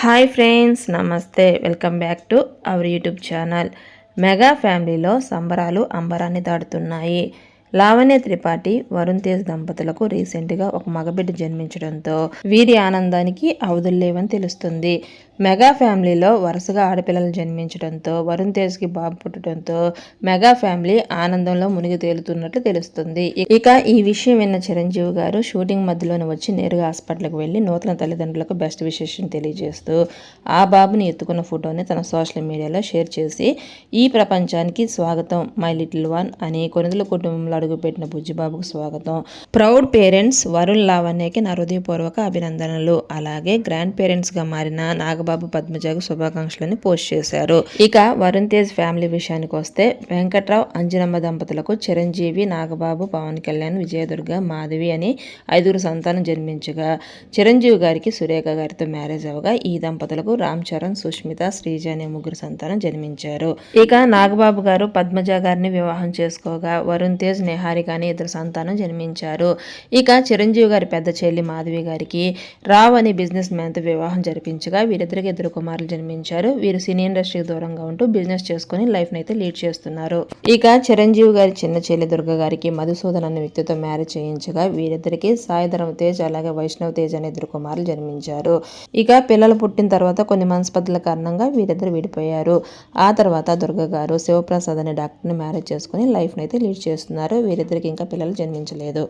Hi friends నమస్తే. Welcome back to our YouTube channel. Mega ఫ్యామిలీలో సంబరాలు అంబరాన్ని దాటుతున్నాయి. లావణ్య త్రిపాఠి వరుణ్ తేజ్ దంపతులకు రీసెంట్గా ఒక మగబిడ్డ జన్మించడంతో వీరి ఆనందానికి అవధులు లేవని తెలుస్తుంది. మెగా ఫ్యామిలీలో వరుసగా ఆడపిల్లలు జన్మించడంతో వరుణ్ తేజ్కి బాబు పుట్టడంతో మెగా ఫ్యామిలీ ఆనందంలో మునిగి తేలుతున్నట్లు తెలుస్తుంది. ఇక ఈ విషయం విన్న చిరంజీవి గారు షూటింగ్ మధ్యలోనే వచ్చి నేరుగా హాస్పిటల్కి వెళ్ళి నూతన తల్లిదండ్రులకు బెస్ట్ విశేషం తెలియజేస్తూ ఆ బాబుని ఎత్తుకున్న ఫోటోని తన సోషల్ మీడియాలో షేర్ చేసి ఈ ప్రపంచానికి స్వాగతం మై లిటిల్ వన్ అని కొనుదల కుటుంబంలో అడుగుపెట్టిన బుజ్జిబాబుకు స్వాగతం. ప్రౌడ్ పేరెంట్స్ వరుణ్ లావణ్యకి నా హృదయపూర్వక అభినందనలు. అలాగే గ్రాండ్ పేరెంట్స్గా మారిన నాగబాబు పద్మజకు శుభాకాంక్షలని పోస్ట్ చేశారు. ఇక వరుణ్ తేజ్ ఫ్యామిలీ విషయానికి వస్తే వెంకట్రావు అంజనమ్మ దంపతులకు చిరంజీవి నాగబాబు పవన్ కళ్యాణ్ విజయదుర్గ మాధవి అని ఐదుగురు సంతానం జన్మించగా చిరంజీవి గారికి సురేఖ గారితో మ్యారేజ్ అవగా ఈ దంపతులకు రామ్ చరణ్ సుష్మిత శ్రీజ అనే ముగ్గురు సంతానం జన్మించారు. ఇక నాగబాబు గారు పద్మజ గారిని వివాహం చేసుకోగా వరుణ్ తేజ్ నిహారిక అని ఇద్దరు సంతానం జన్మించారు. ఇక చిరంజీవి గారి పెద్ద చెల్లి మాధవి గారికి రావ్ అనే బిజినెస్ మ్యాన్తో వివాహం జరిపించగా వీరిద్దరికి ఇద్దరు కుమారులు జన్మించారు. వీరు సినీ ఇండస్ట్రీకి దూరంగా ఉంటూ బిజినెస్ చేసుకుని లైఫ్ అయితే లీడ్ చేస్తున్నారు. ఇక చిరంజీవి గారి చిన్న చెల్లి దుర్గ గారికి మధుసూదన్ అనే వ్యక్తితో మ్యారేజ్ చేయించగా వీరిద్దరికి సాయిధరం తేజ్ అలాగే వైష్ణవ్ తేజ్ అనే ఇద్దరు కుమారులు జన్మించారు. ఇక పిల్లలు పుట్టిన తర్వాత కొన్ని మనస్పతుల కారణంగా వీరిద్దరు విడిపోయారు. ఆ తర్వాత దుర్గ గారు శివప్రసాద్ అనే డాక్టర్ని మ్యారేజ్ చేసుకుని లైఫ్ అయితే లీడ్ చేస్తున్నారు. వీరిద్దరికి ఇంకా పిల్లలు జన్మించలేదు.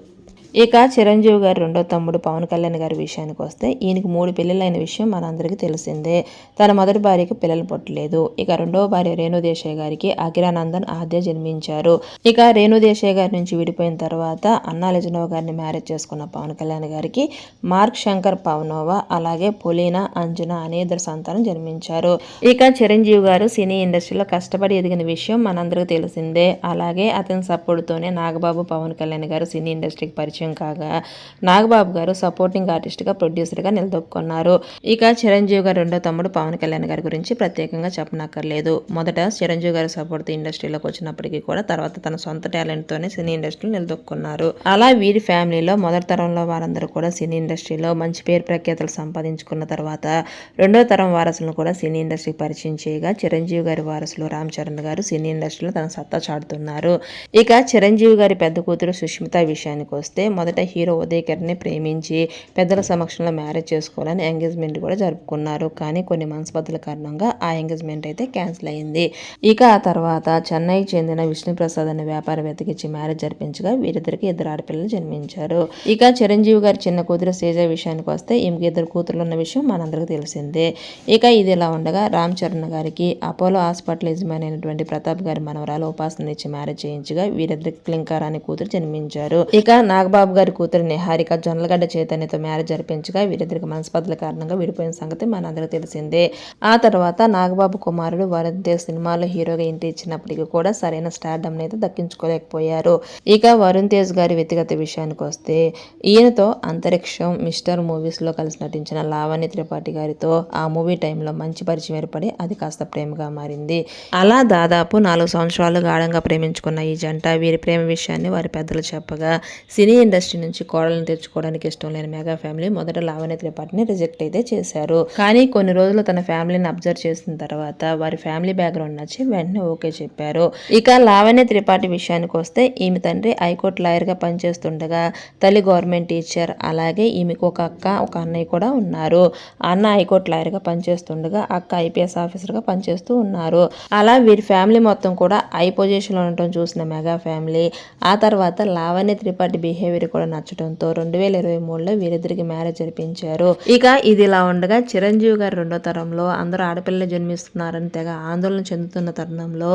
ఇక చిరంజీవి గారు రెండో తమ్ముడు పవన్ కళ్యాణ్ గారి విషయానికి వస్తే ఈయనకి మూడు పిల్లలైన విషయం మనందరికీ తెలిసిందే. తన మొదటి భార్యకి పిల్లలు పుట్టలేదు. ఇక రెండవ భార్య రేణుదేశాయ్ గారికి అఖిరానందన్ ఆద్య జన్మించారు. ఇక రేణుదేశాయ్ గారి నుంచి విడిపోయిన తర్వాత అన్నా గారిని మ్యారేజ్ చేసుకున్న పవన్ కళ్యాణ్ గారికి మార్క్ శంకర్ పవనోవా అలాగే పొలీనా అంజున అనే ఇద్దరు సంతానం జన్మించారు. ఇక చిరంజీవి గారు సినీ ఇండస్ట్రీలో కష్టపడి ఎదిగిన విషయం మనందరికీ తెలిసిందే. అలాగే అతని సపోర్ట్తోనే నాగబాబు పవన్ కళ్యాణ్ గారు సినీ ఇండస్ట్రీకి పరిచయం పరిచయం కాగా నాగబాబు గారు సపోర్టింగ్ ఆర్టిస్ట్గా ప్రొడ్యూసర్గా నిలదొక్కున్నారు. ఇక చిరంజీవి గారు రెండో తమ్ముడు పవన్ కళ్యాణ్ గారి గురించి ప్రత్యేకంగా చెప్పనక్కర్లేదు. మొదట చిరంజీవి గారు సపోర్ట్ ఇండస్ట్రీలోకి వచ్చినప్పటికీ కూడా తర్వాత తన సొంత టాలెంట్తోనే సినీ ఇండస్ట్రీలో నిలదొక్కున్నారు. అలా వీరి ఫ్యామిలీలో మొదటి తరంలో వారందరూ కూడా సినీ ఇండస్ట్రీలో మంచి పేరు ప్రఖ్యాతలు సంపాదించుకున్న తర్వాత రెండో తరం వారసులను కూడా సినీ ఇండస్ట్రీకి పరిచయం చేయగా చిరంజీవి గారి వారసులు రామ్ చరణ్ గారు సినీ ఇండస్ట్రీలో తన సత్తా చాటుతున్నారు. ఇక చిరంజీవి గారి పెద్ద కూతురు సుష్మిత విషయానికి వస్తే మొదట హీరో ఉదయకర్ని ప్రేమించి పెద్దల సమక్షంలో మ్యారేజ్ చేసుకోవాలని ఎంగేజ్మెంట్ కూడా జరుపుకున్నారు. కానీ కొన్ని మనస్పతుల కారణంగా ఆ ఎంగేజ్మెంట్ అయితే క్యాన్సిల్ అయింది. ఇక ఆ తర్వాత చెన్నైకి చెందిన విష్ణుప్రసాద్ అనే వ్యాపారవేత్తకిచ్చి మ్యారేజ్ జరిపించగా వీరిద్దరికి ఇద్దరు ఆడపిల్లలు జన్మించారు. ఇక చిరంజీవి గారి చిన్న కూతురు శ్రీజ విషయానికి వస్తే ఈమెకి ఇద్దరు కూతురులు ఉన్న విషయం మనందరికీ తెలిసిందే. ఇక ఇది ఇలా ఉండగా రామ్ చరణ్ గారికి అపోలో హాస్పిటల్ యజమాని అయినటువంటి ప్రతాప్ గారి మనవరాలు ఉపాసన ఇచ్చి మ్యారేజ్ చేయించగా వీరిద్దరికి క్లింకారా అనే కూతురు జన్మించారు. ఇక నాగబాబు బాబు గారి కూతురు నిహారిక జొన్నలగడ్డ చైతన్యతో మ్యారేజ్ జరిపించగా వీరిద్దరికి మనస్పతుల కారణంగా విడిపోయిన సంగతి మనందరికీ తెలిసిందే. ఆ తర్వాత నాగబాబు కుమారుడు వరుణ్ దేవ్ సినిమాలో హీరోగా ఇంటి ఇచ్చినప్పటికీ కూడా సరైన స్టార్డమ్ అయితే దక్కించుకోలేకపోయారు. ఇక వరుణ్ తేజ్ గారి వ్యక్తిగత విషయానికి వస్తే ఈయనతో అంతరిక్షం మిస్టర్ మూవీస్లో కలిసి నటించిన లావణ్య త్రిపాఠి గారితో ఆ మూవీ టైంలో మంచి పరిచయం ఏర్పడి అది కాస్త ప్రేమగా మారింది. అలా దాదాపు నాలుగు సంవత్సరాలు గాఢంగా ప్రేమించుకున్న ఈ జంట వీరి ప్రేమ విషయాన్ని వారి పెద్దలు చెప్పగా సినీ ఇండస్ట్రీ నుంచి కోడలను తెచ్చుకోవడానికి ఇష్టం లేని మెగా ఫ్యామిలీ మొదట లావణ్య త్రిపాఠిని రిజెక్ట్ అయితే చేశారు. కానీ కొన్ని రోజులు తన ఫ్యామిలీని అబ్జర్వ్ చేసిన తర్వాత వారి ఫ్యామిలీ బ్యాక్గ్రౌండ్ నచ్చి వెంటనే ఓకే చెప్పారు. ఇక లావణ్య త్రిపాఠి విషయానికి వస్తే ఈమె తండ్రి హైకోర్టు లాయర్గా పనిచేస్తుండగా తల్లి గవర్నమెంట్ టీచర్ అలాగే ఈమెకు ఒక అక్క ఒక అన్నయ్య కూడా ఉన్నారు. అన్న హైకోర్టు లాయర్గా పనిచేస్తుండగా అక్క ఐపీఎస్ ఆఫీసర్గా పనిచేస్తూ ఉన్నారు. అలా వీరి ఫ్యామిలీ మొత్తం కూడా హై పొజిషన్లో ఉండటం చూసిన మెగా ఫ్యామిలీ ఆ తర్వాత లావణ్య త్రిపాఠి బిహేవియర్ వీరు కూడా నచ్చడంతో రెండు వేల ఇరవై మూడులో వీరిద్దరికి మ్యారేజ్ జరిపించారు. ఇక ఇది ఇలా ఉండగా చిరంజీవి గారు రెండో తరంలో అందరూ ఆడపిల్లలు జన్మిస్తున్నారని తెగ ఆందోళన చెందుతున్న తరుణంలో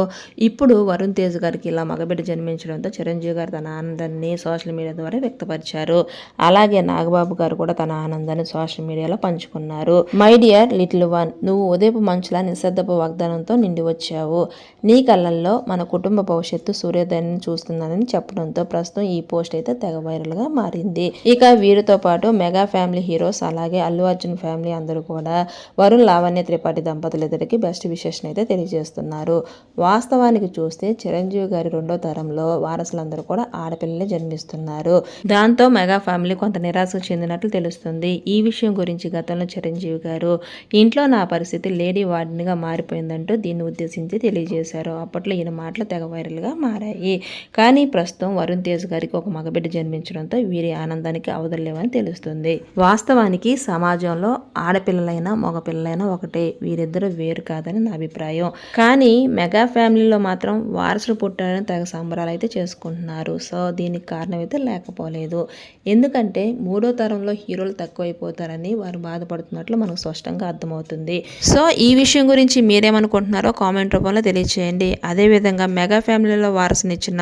ఇప్పుడు వరుణ్ తేజ్ గారికి ఇలా మగబిడ్డ జన్మించడంతో చిరంజీవి గారు తన ఆనందాన్ని సోషల్ మీడియా ద్వారా వ్యక్తపరిచారు. అలాగే నాగబాబు గారు కూడా తన ఆనందాన్ని సోషల్ మీడియాలో పంచుకున్నారు. మై డియర్ లిటిల్ వన్ నువ్వు ఉదయపు మంచుల నిశ్శబ్దపు వాగ్దానంతో నిండి వచ్చావు. నీ కళ్ళల్లో మన కుటుంబ భవిష్యత్తు సూర్యోదయాన్ని చూస్తుందని చెప్పడంతో ప్రస్తుతం ఈ పోస్ట్ అయితే తెగ వైరల్గా మారింది. ఇక వీరితో పాటు మెగా ఫ్యామిలీ హీరోస్ అలాగే అల్లు అర్జున్ ఫ్యామిలీ అందరూ కూడా వరుణ్ లావణ్య త్రిపాఠి దంపతులు ఇద్దరికి బెస్ట్ విశేషం అయితే తెలియజేస్తున్నారు. వాస్తవానికి చూస్తే చిరంజీవి గారి రెండో తరంలో వారసులందరూ కూడా ఆడపిల్లలే జన్మిస్తున్నారు. దాంతో మెగా ఫ్యామిలీ కొంత నిరాశకు చెందినట్లు తెలుస్తుంది. ఈ విషయం గురించి గతంలో చిరంజీవి గారు ఇంట్లో నా పరిస్థితి లేడీ వార్డెన్గా మారిపోయిందంటూ దీన్ని ఉద్దేశించి తెలియజేశారు. అప్పట్లో ఈయన మాటలు తెగ వైరల్గా మారాయి. కానీ ప్రస్తుతం వరుణ్ తేజ్ గారికి ఒక మగబిడ్డ జన్మించారు జన్మించడంతో వీరి ఆనందానికి అవదలేవని తెలుస్తుంది. వాస్తవానికి సమాజంలో ఆడపిల్లలైనా మగపిల్లలైనా ఒకటే. వీరిద్దరూ వేరు కాదని నా అభిప్రాయం. కానీ మెగా ఫ్యామిలీలో మాత్రం వారసులు పుట్టారని తెగ సంబరాలు అయితే చేసుకుంటున్నారు. సో దీనికి కారణం అయితే లేకపోలేదు. ఎందుకంటే మూడో తరంలో హీరోలు తక్కువైపోతారని వారు బాధపడుతున్నట్లు మనకు స్పష్టంగా అర్థమవుతుంది. సో ఈ విషయం గురించి మీరేమనుకుంటున్నారో కామెంట్ రూపంలో తెలియచేయండి. అదేవిధంగా మెగా ఫ్యామిలీలో వారసునిచ్చిన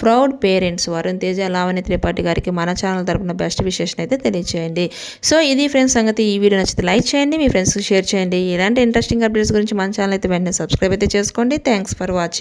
ప్రౌడ్ పేరెంట్స్ వరుణ్ తేజ లావణి త్రిపాఠి గారికి మన ఛానల్ తరపున బెస్ట్ విశేషం అయితే తెలియచేయండి. సో ఇది ఫ్రెండ్స్ సంగతి. ఈ వీడియో నచ్చితే లైక్ చేయండి మీ ఫ్రెండ్స్కి షేర్ చేయండి. ఇలాంటి ఇంట్రెస్టింగ్ అప్డేట్స్ గురించి మన ఛానల్ అయితే వెంటనే సబ్స్క్రైబ్ అయితే చేసుకోండి. Thanks for watching.